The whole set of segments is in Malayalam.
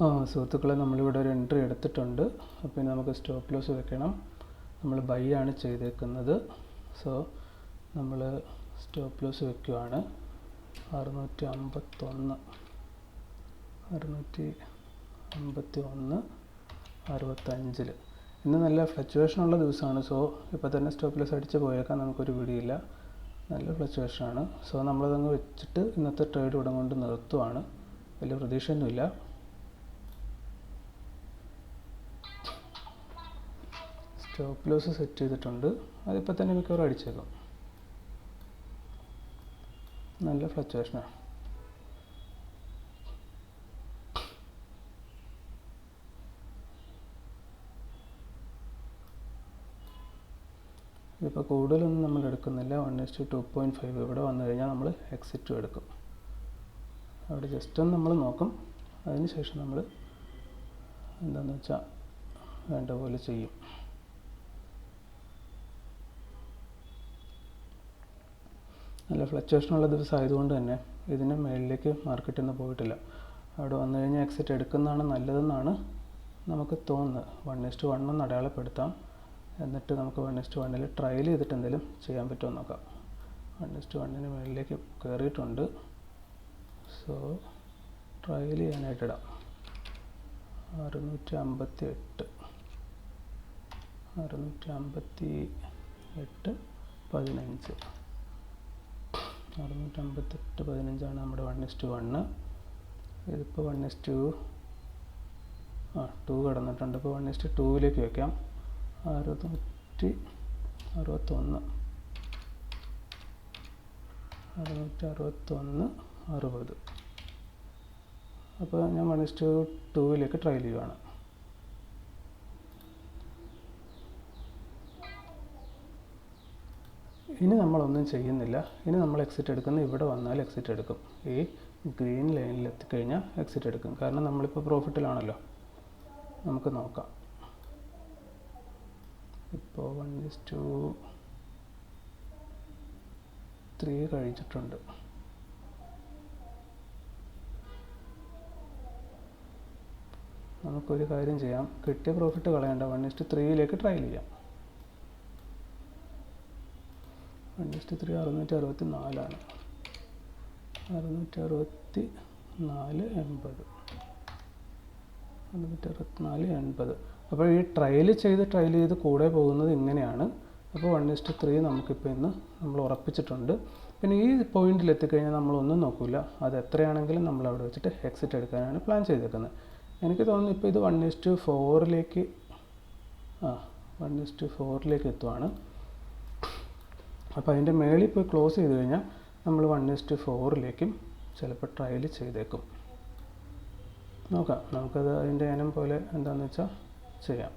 സുഹൃത്തുക്കളെ നമ്മളിവിടെ ഒരു എൻട്രി എടുത്തിട്ടുണ്ട്. അപ്പോൾ ഇനി നമുക്ക് സ്റ്റോപ്പ് ലോസ് വെക്കണം. നമ്മൾ ബൈ ആണ് ചെയ്തേക്കുന്നത്. സോ നമ്മൾ സ്റ്റോപ്പ് ലോസ് വെക്കുവാണ്. അറുന്നൂറ്റി അമ്പത്തൊന്ന് അറുന്നൂറ്റി അമ്പത്തി ഒന്ന് അറുപത്തഞ്ചിൽ ഇന്ന് നല്ല ഫ്ലക്ച്വേഷൻ ഉള്ള ദിവസമാണ്. സോ ഇപ്പോൾ തന്നെ സ്റ്റോപ്പ് ലോസ് അടിച്ച് പോയേക്കാൻ നമുക്കൊരു പിടിയില്ല. നല്ല ഫ്ലക്ച്വേഷനാണ് സോ നമ്മളതങ്ങ് വെച്ചിട്ട് ഇന്നത്തെ ട്രേഡ് ഇവിടെ കൊണ്ട് നിർത്തുവാണ്. വലിയ പ്രതീക്ഷയൊന്നുമില്ല. സ്റ്റോപ്പ് ലോസ് സെറ്റ് ചെയ്തിട്ടുണ്ട്. അതിപ്പോൾ തന്നെ മിക്കവാറും അടിച്ചേക്കും. നല്ല ഫ്ലക്ച്വേഷനാണ് ഇപ്പോൾ കൂടുതലൊന്നും നമ്മൾ എടുക്കുന്നില്ല. One is to two point five ഇവിടെ വന്നു കഴിഞ്ഞാൽ നമ്മൾ എക്സിറ്റും എടുക്കും. അവിടെ ജസ്റ്റ് ഒന്ന് നമ്മൾ നോക്കും. അതിന് ശേഷം നമ്മൾ എന്താണെന്ന് വെച്ചാൽ വേണ്ട പോലെ ചെയ്യും. നല്ല ഫ്ലക്ച്വേഷനുള്ള ദിവസം ആയതുകൊണ്ട് തന്നെ ഇതിന് മേളിലേക്ക് മാർക്കറ്റിൽ നിന്ന് പോയിട്ടില്ല. അവിടെ വന്നു കഴിഞ്ഞാൽ എക്സിറ്റ് എടുക്കുന്നതാണ് നല്ലതെന്നാണ് നമുക്ക് തോന്നുന്നത്. വൺ ഇസ്റ്റ് വൺ ഒന്ന് അടയാളപ്പെടുത്താം. എന്നിട്ട് നമുക്ക് വൺ ഇസ്റ്റ് വണ്ണിൽ ട്രയൽ ചെയ്തിട്ട് എന്തെങ്കിലും ചെയ്യാൻ പറ്റുമോ നോക്കാം. വൺ ഇസ്റ്റ് വണ്ണിന് മേളിലേക്ക് കയറിയിട്ടുണ്ട്. സോ ട്രയൽ ചെയ്യാനായിട്ടിടാം അറുന്നൂറ്റി അമ്പത്തി എട്ട് അറുന്നൂറ്റി അമ്പത്തി എട്ട് പതിനഞ്ച്. അറുന്നൂറ്റി അമ്പത്തെട്ട് പതിനഞ്ചാണ് നമ്മുടെ വൺ ഇസ്റ്റ് വണ്ണ് ഇതിപ്പോൾ വൺ ഇസ്റ്റ് ആ ടു കടന്നിട്ടുണ്ട്. ഇപ്പോൾ വൺ ഇസ്റ്റ് ടൂവിലേക്ക് വയ്ക്കാം അറുന്നൂറ്റി അറുപത്തൊന്ന്. അറുന്നൂറ്റി അറുപത്തൊന്ന് അറുപത്. അപ്പോൾ ഞാൻ വൺ ഇസ്റ്റ് ടൂവിലേക്ക് ട്രയൽ ചെയ്യുവാണ്. ഇനി നമ്മളൊന്നും ചെയ്യുന്നില്ല. ഇനി നമ്മൾ എക്സിറ്റ് എടുക്കുന്ന. ഇവിടെ വന്നാൽ എക്സിറ്റ് എടുക്കും. ഈ ഗ്രീൻ ലൈനിൽ എത്തിക്കഴിഞ്ഞാൽ എക്സിറ്റ് എടുക്കും. കാരണം നമ്മളിപ്പോൾ പ്രോഫിറ്റിലാണല്ലോ നമുക്ക് നോക്കാം. ഇപ്പോൾ വൺ ഇസ് ടു ത്രീ കഴിച്ചിട്ടുണ്ട് നമുക്കൊരു കാര്യം ചെയ്യാം. കിട്ടിയ പ്രോഫിറ്റ് കളയണ്ട. വൺ ഇസ്റ്റ് ത്രീയിലേക്ക് ട്രയൽ ചെയ്യാം. വൺ ഇസ്റ്റ് ത്രീ അറുന്നൂറ്റി അറുപത്തി നാലാണ് അറുന്നൂറ്റി അറുപത്തി നാല് എൺപത്. അറുന്നൂറ്റി അറുപത്തിനാല് എൺപത്. അപ്പോൾ ഈ ട്രയൽ ചെയ്ത് ട്രയൽ ചെയ്ത് കൂടെ പോകുന്നത് ഇങ്ങനെയാണ്. അപ്പോൾ വൺ ഇസ്റ്റ് ത്രീ നമുക്കിപ്പോൾ ഇന്ന് നമ്മൾ ഉറപ്പിച്ചിട്ടുണ്ട്. പിന്നെ ഈ പോയിന്റിൽ എത്തിക്കഴിഞ്ഞാൽ നമ്മളൊന്നും നോക്കില്ല അത് എത്രയാണെങ്കിലും നമ്മൾ അവിടെ വെച്ചിട്ട് എക്സിറ്റ് എടുക്കാനാണ് പ്ലാൻ ചെയ്തേക്കുന്നത്. എനിക്ക് തോന്നുന്നു ഇപ്പോൾ ഇത് വൺ ഇസ്റ്റ് ഫോറിലേക്ക് ആ വൺ ഇസ്റ്റ് ഫോറിലേക്ക് എത്തുവാണ്. അപ്പോൾ അതിന്റെ മേളിൽ പോയി ക്ലോസ് ചെയ്ത് കഴിഞ്ഞാൽ നമ്മൾ വൺ ഇസ്റ്റ് ഫോറിലേക്കും ചിലപ്പോൾ ട്രയൽ ചെയ്തേക്കും. നോക്കാം നമുക്കത് അതിന്റെ ഇനം പോലെ എന്താണെന്ന് വെച്ചാൽ ചെയ്യാം.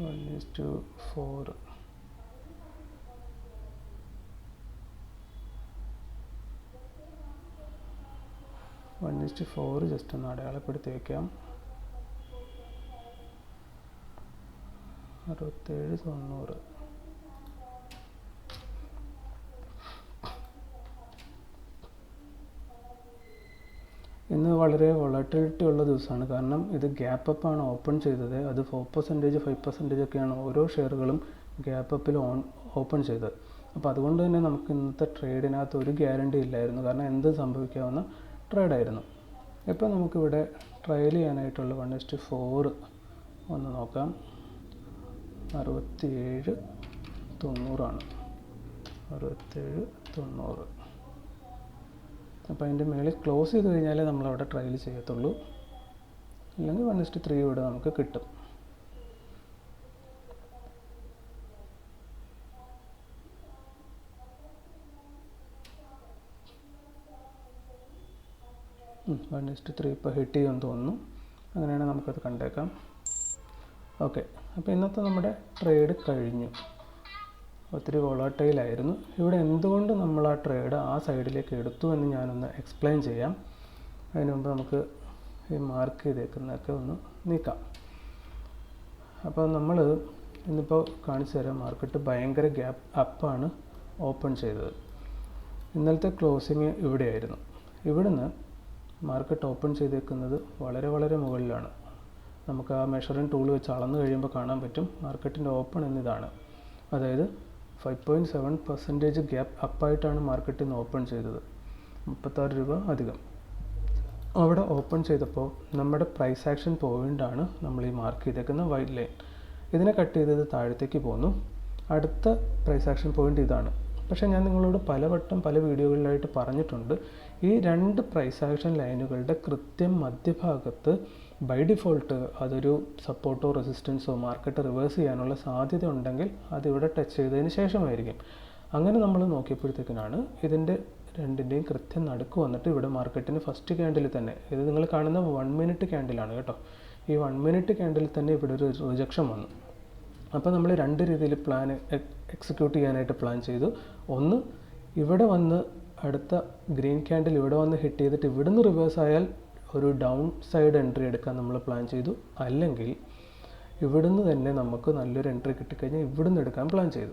One is to four one is to four just ഒന്ന് അടയാളപ്പെടുത്തി വയ്ക്കാം അറുപത്തേഴ് തൊണ്ണൂറ്. ഇന്ന് വളരെ വോളട്ടിലിറ്റി ഉള്ള ദിവസമാണ്. കാരണം ഇത് ഗ്യാപ്പ് ആണ് ഓപ്പൺ ചെയ്തത്. അത് ഫോർ പെർസെന്റേജ് ഫൈവ് പെർസെന്റേജ് ഒക്കെയാണ് ഓരോ ഷെയറുകളും ഗ്യാപ്പ് അപ്പിൽ ഓൺ ഓപ്പൺ ചെയ്തത്. അപ്പോൾ അതുകൊണ്ട് തന്നെ നമുക്ക് ഇന്നത്തെ ട്രേഡിനകത്ത് ഒരു ഗ്യാരണ്ടി ഇല്ലായിരുന്നു. കാരണം എന്ത് സംഭവിക്കാവുന്ന ട്രേഡായിരുന്നു ഇപ്പോൾ നമുക്കിവിടെ ട്രയൽ ചെയ്യാനായിട്ടുള്ള വൺ ഇസ്റ്റ് ഫോറ് ഒന്ന് നോക്കാം. അറുപത്തിയേഴ് തൊണ്ണൂറാണ്. അറുപത്തേഴ് തൊണ്ണൂറ്. അപ്പോൾ അതിന്റെ മേളിൽ ക്ലോസ് ചെയ്ത് കഴിഞ്ഞാലേ നമ്മളവിടെ ട്രയൽ ചെയ്യത്തുള്ളൂ. അല്ലെങ്കിൽ വൺ ഇസ്റ്റ് ത്രീ ഇവിടെ നമുക്ക് കിട്ടും. വൺ ഇസ്റ്റ് ത്രീ ഇപ്പോൾ ഹിറ്റ് ചെയ്യുമെന്ന് തോന്നുന്നു. അങ്ങനെയാണ് നമുക്കത് കണ്ടേക്കാം. ഓക്കെ അപ്പോൾ ഇന്നത്തെ നമ്മുടെ ട്രേഡ് കഴിഞ്ഞു. ഒത്തിരി വോളാട്ടയിലായിരുന്നു ഇവിടെ എന്തുകൊണ്ട് നമ്മൾ ആ ട്രേഡ് ആ സൈഡിലേക്ക് എടുത്തു എന്ന് ഞാനൊന്ന് എക്സ്പ്ലെയിൻ ചെയ്യാം. അതിന് മുമ്പ് നമുക്ക് ഈ മാർക്ക് ചെയ്തേക്കുന്നതൊക്കെ ഒന്ന് നീക്കാം. അപ്പോൾ നമ്മൾ ഇന്നിപ്പോൾ കാണിച്ചു തരാം മാർക്കറ്റ് ഭയങ്കര ഗ്യാപ്പ് അപ്പാണ് ഓപ്പൺ ചെയ്തത്. ഇന്നലത്തെ ക്ലോസിങ് ഇവിടെയായിരുന്നു ഇവിടുന്ന് മാർക്കറ്റ് ഓപ്പൺ ചെയ്തേക്കുന്നത് വളരെ വളരെ മുകളിലാണ്. നമുക്ക് ആ മെഷറിംഗ് ടൂൾ വെച്ച് അളന്ന് കഴിയുമ്പോൾ കാണാൻ പറ്റും മാർക്കറ്റിന്റെ ഓപ്പൺ എന്നിതാണ്. അതായത് five point seven percentage gap അപ്പായിട്ടാണ് മാർക്കറ്റിൽ നിന്ന് ഓപ്പൺ ചെയ്തത്. മുപ്പത്താറ് രൂപ അധികം. അവിടെ ഓപ്പൺ ചെയ്തപ്പോൾ നമ്മുടെ പ്രൈസ് ആക്ഷൻ പോയിന്റാണ് നമ്മൾ ഈ മാർക്ക് ചെയ്തേക്കുന്ന വൈറ്റ് ലൈൻ ഇതിനെ കട്ട് ചെയ്തത് താഴത്തേക്ക് പോന്നു. അടുത്ത പ്രൈസ് ആക്ഷൻ പോയിന്റ് ഇതാണ്. പക്ഷേ ഞാൻ നിങ്ങളോട് പലവട്ടം പല വീഡിയോകളിലായിട്ട് പറഞ്ഞിട്ടുണ്ട്. ഈ രണ്ട് പ്രൈസ് ആക്ഷൻ ലൈനുകളുടെ കൃത്യം മധ്യഭാഗത്ത് ബൈ ഡിഫോൾട്ട് അതൊരു സപ്പോർട്ടോ റെസിസ്റ്റൻസോ മാർക്കറ്റ് റിവേഴ്സ് ചെയ്യാനുള്ള സാധ്യത ഉണ്ടെങ്കിൽ അതിവിടെ ടച്ച് ചെയ്തതിന് ശേഷമായിരിക്കും. അങ്ങനെ നമ്മൾ നോക്കിയപ്പോഴത്തേക്കിനാണ് ഇതിന്റെ രണ്ടിന്റെയും കൃത്യം നടുക്ക് വന്നിട്ട് ഇവിടെ മാർക്കറ്റിന് ഫസ്റ്റ് ക്യാൻഡിൽ തന്നെ. ഇത് നിങ്ങൾ കാണുന്ന വൺ മിനിറ്റ് ക്യാൻഡിലാണ് കേട്ടോ. ഈ വൺ മിനിറ്റ് ക്യാൻഡിൽ തന്നെ ഇവിടെ ഒരു റിജക്ഷൻ വന്നു. അപ്പോൾ നമ്മൾ രണ്ട് രീതിയിൽ പ്ലാൻ എക്സിക്യൂട്ട് ചെയ്യാനായിട്ട് പ്ലാൻ ചെയ്തു. ഒന്ന് ഇവിടെ വന്ന് അടുത്ത ഗ്രീൻ ക്യാൻഡിൽ ഇവിടെ വന്ന് ഹിറ്റ് ചെയ്തിട്ട് ഇവിടുന്ന് റിവേഴ്സ് ആയാൽ ഒരു ഡൗൺ സൈഡ് എൻട്രി എടുക്കാൻ നമ്മൾ പ്ലാൻ ചെയ്തു. അല്ലെങ്കിൽ ഇവിടുന്ന് തന്നെ നമുക്ക് നല്ലൊരു എൻട്രി കിട്ടിക്കഴിഞ്ഞാൽ ഇവിടുന്ന് എടുക്കാൻ പ്ലാൻ ചെയ്തു.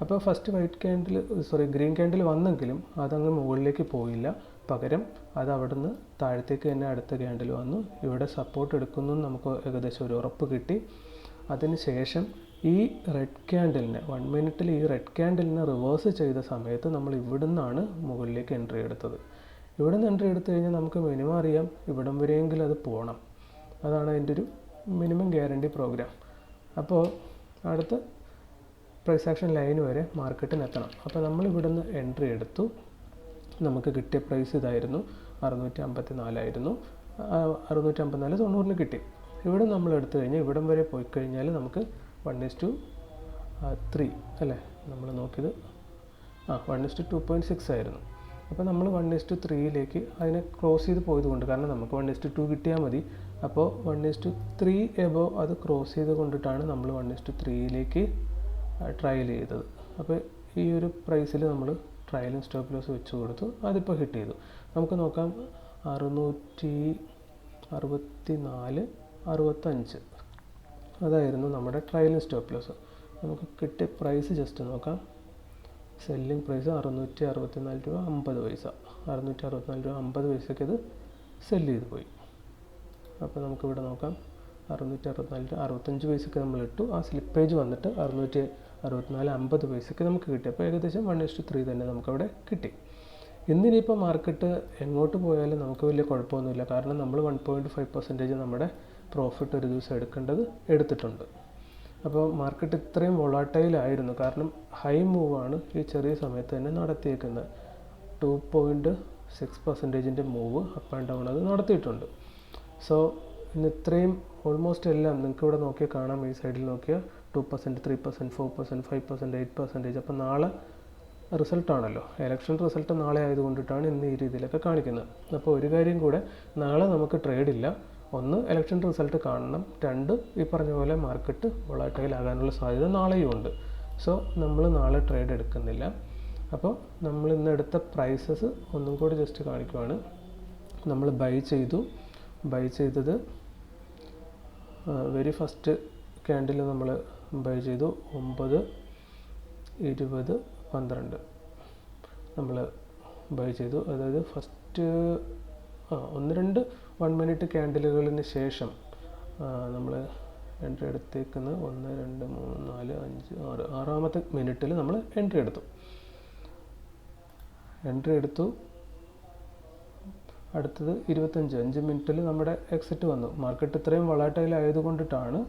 അപ്പോൾ first white candle sorry green candle വന്നെങ്കിലും അതങ്ങ് മുകളിലേക്ക് പോയില്ല. പകരം അത് അവിടുന്ന് താഴത്തേക്ക് തന്നെ അടുത്ത ക്യാൻഡിൽ വന്നു. ഇവിടെ സപ്പോർട്ട് എടുക്കുന്നു നമുക്ക് ഏകദേശം ഒരു ഉറപ്പ് കിട്ടി. അതിന് ശേഷം ഈ റെഡ് ക്യാൻഡിലിനെ വൺ മിനിറ്റിൽ ഈ റെഡ് ക്യാൻഡിലിനെ റിവേഴ്സ് ചെയ്ത സമയത്ത് നമ്മൾ ഇവിടുന്നാണ് മുകളിലേക്ക് എൻട്രി എടുത്തത്. ഇവിടെ നിന്ന് എൻട്രി എടുത്തു കഴിഞ്ഞാൽ നമുക്ക് മിനിമം അറിയാം ഇവിടം വരെയെങ്കിലും അത് പോകണം അതാണ് അതിന്റെ ഒരു മിനിമം ഗ്യാരണ്ടി പ്രോഗ്രാം അപ്പോൾ അടുത്ത പ്രൈസ് ആക്ഷൻ ലൈൻ വരെ മാർക്കറ്റിന് എത്തണം. അപ്പോൾ നമ്മൾ ഇവിടുന്ന് എൻട്രി എടുത്തു. നമുക്ക് കിട്ടിയ പ്രൈസ് ഇതായിരുന്നു അറുന്നൂറ്റി അമ്പത്തി നാലായിരുന്നു അറുന്നൂറ്റി അമ്പത്തിനാല് തൊണ്ണൂറിന് കിട്ടി. ഇവിടെ നമ്മൾ എടുത്തു കഴിഞ്ഞാൽ ഇവിടം വരെ പോയി കഴിഞ്ഞാൽ നമുക്ക് വൺ ഇസ് ടു ത്രീ അല്ലേ? നമ്മൾ നോക്കിയത്. ആ one is to two point six ആയിരുന്നു. അപ്പോൾ നമ്മൾ വൺ ഇസ് ടു ത്രീയിലേക്ക് അതിനെ ക്രോസ് ചെയ്ത് പോയതുകൊണ്ട് കാരണം നമുക്ക് വൺ ഇസ് ടു ടു കിട്ടിയാൽ മതി. അപ്പോൾ one is to three above അത് ക്രോസ് ചെയ്ത് കൊണ്ടിട്ടാണ് നമ്മൾ വൺ ഇസ് ടു ത്രീയിലേക്ക് ട്രയൽ ചെയ്തത്. അപ്പോൾ ഈ ഒരു പ്രൈസിൽ നമ്മൾ ട്രയലും സ്റ്റോപ്പ് ലോസ് വെച്ച് കൊടുത്തു. അതിപ്പോൾ ഹിറ്റ് ചെയ്തു. നമുക്ക് നോക്കാം. അറുന്നൂറ്റി അറുപത്തി നാല് അറുപത്തഞ്ച്. അതായിരുന്നു നമ്മുടെ ട്രയലും സ്റ്റോപ്പ് ലോസ് നമുക്ക് കിട്ടിയ പ്രൈസ് ജസ്റ്റ് നോക്കാം. സെല്ലിംഗ് പ്രൈസ് അറുന്നൂറ്റി അറുപത്തിനാല് രൂപ അമ്പത് പൈസ. അറുന്നൂറ്റി അറുപത്തിനാല് രൂപ അമ്പത് പൈസയ്ക്ക് ഇത് സെല്ല് ചെയ്ത് പോയി. അപ്പോൾ നമുക്കിവിടെ നോക്കാം. അറുന്നൂറ്റി അറുപത്തിനാല് രൂപ അറുപത്തഞ്ച് പൈസയ്ക്ക് നമ്മൾ ഇട്ടു. ആ സ്ലിപ്പേജ് വന്നിട്ട് അറുന്നൂറ്റി അറുപത്തിനാല് അമ്പത് പൈസയ്ക്ക് നമുക്ക് കിട്ടി. അപ്പോൾ ഏകദേശം വൺ ഇഷ്ടു ത്രീ തന്നെ നമുക്കവിടെ കിട്ടി. ഇന്നിനിപ്പോൾ മാർക്കറ്റ് എങ്ങോട്ട് പോയാലും നമുക്ക് വലിയ കുഴപ്പമൊന്നുമില്ല. കാരണം നമ്മൾ വൺ പോയിന്റ് ഫൈവ് പെർസെന്റേജ് നമ്മുടെ പ്രോഫിറ്റ് ഒരു ദിവസം എടുക്കേണ്ടത് എടുത്തിട്ടുണ്ട്. അപ്പോൾ മാർക്കറ്റ് ഇത്രയും വൊളാട്ടൈലായിരുന്നു കാരണം ഹൈ മൂവാണ് ഈ ചെറിയ സമയത്ത് തന്നെ നടത്തിയേക്കുന്നത്. ടു പോയിന്റ് സിക്സ് പെർസെന്റേജിന്റെ മൂവ് അപ്പ് ആൻഡ് ഡൗൺ അത് നടത്തിയിട്ടുണ്ട്. സോ ഇന്ന് ഇത്രയും ഓൾമോസ്റ്റ് എല്ലാം നിങ്ങൾക്ക് ഇവിടെ നോക്കിയാൽ കാണാം. ഈ സൈഡിൽ നോക്കിയാൽ two percent three percent four percent five percent eight percentage അപ്പോൾ നാളെ റിസൾട്ടാണല്ലോ ഇലക്ഷൻ റിസൾട്ട് നാളെ ആയതുകൊണ്ടിട്ടാണ് ഇന്ന് ഈ രീതിയിലൊക്കെ കാണിക്കുന്നത്. അപ്പോൾ ഒരു കാര്യം കൂടെ നാളെ നമുക്ക് ട്രേഡ് ഇല്ല. ഒന്ന് ഇലക്ഷൻ റിസൾട്ട് കാണണം. രണ്ട് ഈ പറഞ്ഞ പോലെ മാർക്കറ്റ് വോളാറ്റൈൽ ആകാനുള്ള സാധ്യത നാളെയും ഉണ്ട് സോ നമ്മൾ നാളെ ട്രേഡ് എടുക്കുന്നില്ല. അപ്പോൾ നമ്മൾ ഇന്ന് എടുത്ത പ്രൈസസ് ഒന്നും കൂടി ജസ്റ്റ് കാണിക്കുവാണ്. നമ്മൾ ബൈ ചെയ്തു. ബൈ ചെയ്തത് വെരി ഫസ്റ്റ് ക്യാൻഡിൽ നമ്മൾ ബൈ ചെയ്തു. ഒമ്പത് ഇരുപത് പന്ത്രണ്ട് നമ്മൾ ബൈ ചെയ്തു. അതായത് ഫസ്റ്റ് ഒന്ന് രണ്ട് വൺ മിനിറ്റ് ക്യാൻഡിലുകളിന് ശേഷം നമ്മൾ എൻട്രി എടുത്തേക്കുന്ന ഒന്ന് രണ്ട് മൂന്ന് നാല് അഞ്ച് ആറ് ആറാമത്തെ മിനിറ്റിൽ നമ്മൾ എൻട്രി എടുത്തു. എൻട്രി എടുത്തു. അടുത്തത് ഇരുപത്തഞ്ച് അഞ്ച് മിനിറ്റിൽ നമ്മുടെ എക്സിറ്റ് വന്നു. മാർക്കറ്റ് ഇത്രയും വളാട്ടയിൽ ആയതുകൊണ്ടിട്ടാണ്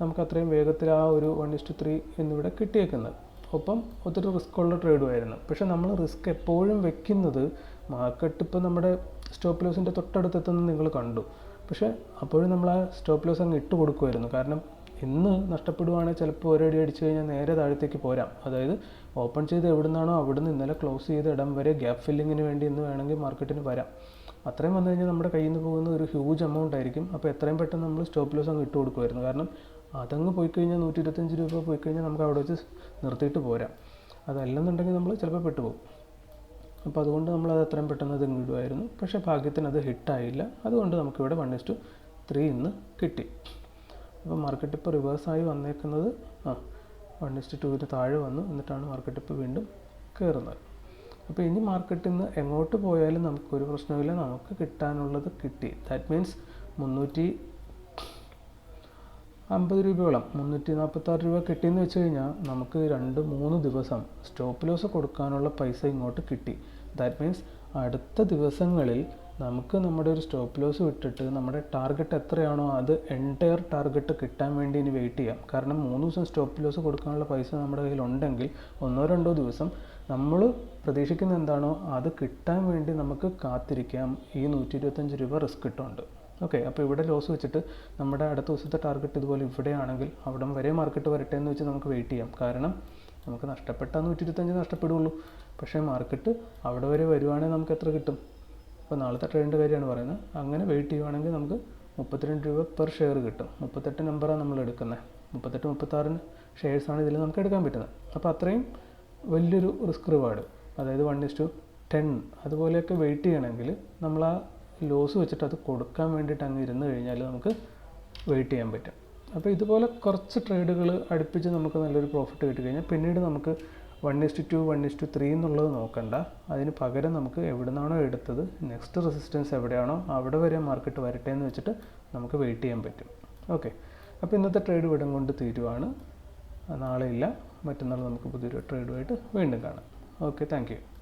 നമുക്ക് അത്രയും വേഗത്തിൽ ആ ഒരു വൺ ഇസ്റ്റു ത്രീ എന്നിവിടെ കിട്ടിയേക്കുന്നത്. ഒപ്പം ഒത്തിരി റിസ്ക്കുള്ള ട്രേഡും ആയിരുന്നു. പക്ഷേ നമ്മൾ റിസ്ക് എപ്പോഴും വെക്കുന്നത് മാർക്കറ്റ് ഇപ്പോൾ നമ്മുടെ സ്റ്റോപ്പ് ലോസിന്റെ തൊട്ടടുത്തെത്തുന്നത് നിങ്ങൾ കണ്ടു. പക്ഷേ അപ്പോഴും നമ്മൾ ആ സ്റ്റോപ്പ് ലോസ് അങ്ങ് ഇട്ട് കൊടുക്കുമായിരുന്നു കാരണം ഇന്ന് നഷ്ടപ്പെടുവാണെങ്കിൽ ചിലപ്പോൾ ഒരടി അടിച്ചു കഴിഞ്ഞാൽ നേരെ താഴത്തേക്ക് പോരാം. അതായത് ഓപ്പൺ ചെയ്ത് എവിടെ നിന്നാണോ അവിടെ നിന്ന് ഇന്നലെ ക്ലോസ് ചെയ്ത് ഇടം വരെ ഗ്യാപ്പ് ഫില്ലിങ്ങിന് വേണ്ടി ഇന്ന് വേണമെങ്കിൽ മാർക്കറ്റിന് വരാം. അത്രയും വന്നു കഴിഞ്ഞാൽ നമ്മുടെ കയ്യിൽ നിന്ന് പോകുന്ന ഒരു ഹ്യൂജ് എമൗണ്ട് ആയിരിക്കും. അപ്പോൾ എത്രയും പെട്ടെന്ന് നമ്മൾ സ്റ്റോപ്പ് ലോസ് അങ്ങ് ഇട്ട് കൊടുക്കുമായിരുന്നു കാരണം അതങ്ങ് പോയി കഴിഞ്ഞാൽ നൂറ്റി ഇരുപത്തഞ്ച് രൂപ പോയി കഴിഞ്ഞാൽ നമുക്ക് അവിടെ വെച്ച് നിർത്തിയിട്ട് പോരാം. അതല്ലെന്നുണ്ടെങ്കിൽ നമ്മൾ ചിലപ്പോൾ പെട്ടുപോകും. അപ്പോൾ അതുകൊണ്ട് നമ്മൾ അത് അത്രയും പെട്ടെന്ന് അത് ഇടുമായിരുന്നു പക്ഷേ ഭാഗ്യത്തിന് അത് ഹിറ്റായില്ല അതുകൊണ്ട് നമുക്കിവിടെ വൺ ഇസ്റ്റു ത്രീ ഇന്ന് കിട്ടി. അപ്പോൾ മാർക്കറ്റ് ഇപ്പോൾ റിവേഴ്സായി വന്നേക്കുന്നത് ആ വൺ ഇസ്റ്റ് ടുവിന് താഴെ വന്നു. എന്നിട്ടാണ് മാർക്കറ്റ് ഇപ്പോൾ വീണ്ടും കയറുന്നത് അപ്പോൾ ഇനി മാർക്കറ്റിൽ നിന്ന് എങ്ങോട്ട് പോയാലും നമുക്കൊരു പ്രശ്നമില്ല നമുക്ക് കിട്ടാനുള്ളത് കിട്ടി. ദാറ്റ് മീൻസ് മുന്നൂറ്റി അമ്പത് രൂപയോളം മുന്നൂറ്റി നാൽപ്പത്താറ് രൂപ കിട്ടിയെന്ന് വെച്ച് കഴിഞ്ഞാൽ നമുക്ക് രണ്ട് മൂന്ന് ദിവസം സ്റ്റോപ്പ് ലോസ് കൊടുക്കാനുള്ള പൈസ ഇങ്ങോട്ട് കിട്ടി. ദാറ്റ് മീൻസ് അടുത്ത ദിവസങ്ങളിൽ നമുക്ക് നമ്മുടെ ഒരു സ്റ്റോപ്പ് ലോസ് വിട്ടിട്ട് നമ്മുടെ ടാർഗറ്റ് എത്രയാണോ അത് എന്റയർ ടാർഗറ്റ് കിട്ടാൻ വേണ്ടി ഇനി വെയിറ്റ് ചെയ്യാം. കാരണം മൂന്ന് ദിവസം സ്റ്റോപ്പ് ലോസ് കൊടുക്കാനുള്ള പൈസ നമ്മുടെ കയ്യിൽ ഉണ്ടെങ്കിൽ ഒന്നോ രണ്ടോ ദിവസം നമ്മൾ പ്രതീക്ഷിക്കുന്ന എന്താണോ അത് കിട്ടാൻ വേണ്ടി നമുക്ക് കാത്തിരിക്കാം. ഈ നൂറ്റി ഇരുപത്തഞ്ച് രൂപ റിസ്ക് ഇട്ടുണ്ട് ഓക്കെ അപ്പോൾ ഇവിടെ ലോസ് വെച്ചിട്ട് നമ്മുടെ അടുത്ത ദിവസത്തെ ടാർഗറ്റ് ഇതുപോലെ ഇവിടെയാണെങ്കിൽ അവിടം വരെ മാർക്കറ്റ് വരട്ടെ എന്ന് വെച്ച് നമുക്ക് വെയിറ്റ് ചെയ്യാം. കാരണം നമുക്ക് നഷ്ടപ്പെട്ട നൂറ്റി ഇരുപത്തഞ്ച് നഷ്ടപ്പെടുകയുള്ളൂ പക്ഷേ മാർക്കറ്റ് അവിടെ വരെ വരുവാണെങ്കിൽ നമുക്ക് എത്ര കിട്ടും? ഇപ്പോൾ നാളത്തെ ട്രേഡിന്റെ കാര്യമാണ് പറയുന്നത്. അങ്ങനെ വെയിറ്റ് ചെയ്യുവാണെങ്കിൽ നമുക്ക് മുപ്പത്തിരണ്ട് രൂപ പെർ ഷെയർ കിട്ടും. മുപ്പത്തെട്ട് നമ്പറാണ് നമ്മൾ എടുക്കുന്നത്. മുപ്പത്തെട്ട് മുപ്പത്താറിന് ഷെയർസാണ് ഇതിൽ നമുക്ക് എടുക്കാൻ പറ്റുന്നത്. അപ്പോൾ അത്രയും വലിയൊരു റിസ്ക് റിവാർഡ് അതായത് വൺ ഇസ് ടു ടെൻ അതുപോലെയൊക്കെ വെയിറ്റ് ചെയ്യണമെങ്കിൽ നമ്മൾ ആ ലോസ് വെച്ചിട്ട് അത് കൊടുക്കാൻ വേണ്ടിയിട്ട് അങ്ങ് ഇരുന്ന് കഴിഞ്ഞാൽ നമുക്ക് വെയിറ്റ് ചെയ്യാൻ പറ്റും. അപ്പോൾ ഇതുപോലെ കുറച്ച് ട്രേഡുകൾ അടുപ്പിച്ച് നമുക്ക് നല്ലൊരു പ്രോഫിറ്റ് കിട്ടി കഴിഞ്ഞാൽ പിന്നീട് നമുക്ക് one is to two one is to three എന്നുള്ളത് നോക്കണ്ട. അതിന് പകരം നമുക്ക് എവിടെ നിന്നാണോ എടുത്തത് നെക്സ്റ്റ് റെസിസ്റ്റൻസ് എവിടെയാണോ അവിടെ വരെ മാർക്കറ്റ് വരട്ടെ എന്ന് വെച്ചിട്ട് നമുക്ക് വെയിറ്റ് ചെയ്യാൻ പറ്റും. ഓക്കെ അപ്പോൾ ഇന്നത്തെ ട്രേഡ് ഇവിടം കൊണ്ട് തീരുവാണ്. നാളെ ഇല്ല. മറ്റന്നാൾ നമുക്ക് പുതിയൊരു ട്രേഡുമായിട്ട് വീണ്ടും കാണാം. Okay thank